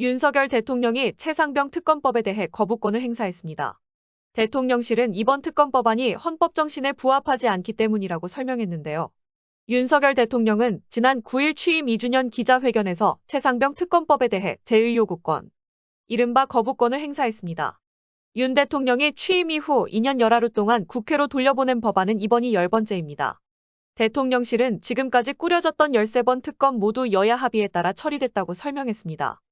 윤석열 대통령이 최상병 특검법에 대해 거부권을 행사했습니다. 대통령실은 이번 특검법안이 헌법 정신에 부합하지 않기 때문이라고 설명했는데요. 윤석열 대통령은 지난 9일 취임 2주년 기자회견에서 최상병 특검법에 대해 제의 요구권, 이른바 거부권을 행사했습니다. 윤 대통령이 취임 이후 2년 열하루 동안 국회로 돌려보낸 법안은 이번이 10번째입니다. 대통령실은 지금까지 꾸려졌던 13번 특검 모두 여야 합의에 따라 처리됐다고 설명했습니다.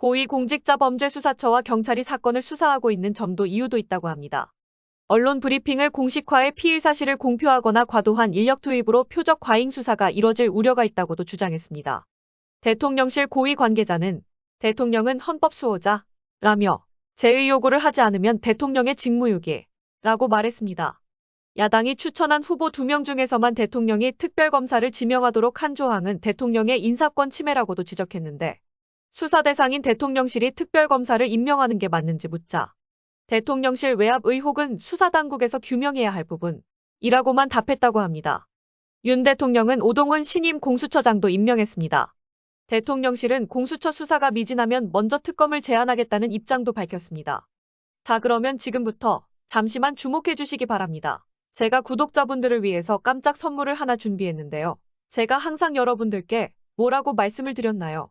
고위공직자범죄수사처와 경찰이 사건을 수사하고 있는 점도 이유도 있다고 합니다. 언론 브리핑을 공식화해 피의 사실을 공표하거나 과도한 인력 투입으로 표적 과잉 수사가 이뤄질 우려가 있다고도 주장했습니다. 대통령실 고위 관계자는 대통령은 헌법 수호자라며 제의 요구를 하지 않으면 대통령의 직무유기라고 말했습니다. 야당이 추천한 후보 2명 중에서만 대통령이 특별검사를 지명하도록 한 조항은 대통령의 인사권 침해라고도 지적했는데 수사 대상인 대통령실이 특별검사를 임명하는 게 맞는지 묻자 대통령실 외압 의혹은 수사당국에서 규명해야 할 부분이라고만 답했다고 합니다. 윤 대통령은 오동훈 신임 공수처장도 임명했습니다. 대통령실은 공수처 수사가 미진하면 먼저 특검을 제안하겠다는 입장도 밝혔습니다. 자, 그러면 지금부터 잠시만 주목해 주시기 바랍니다. 제가 구독자분들을 위해서 깜짝 선물을 하나 준비했는데요. 제가 항상 여러분들께 뭐라고 말씀을 드렸나요?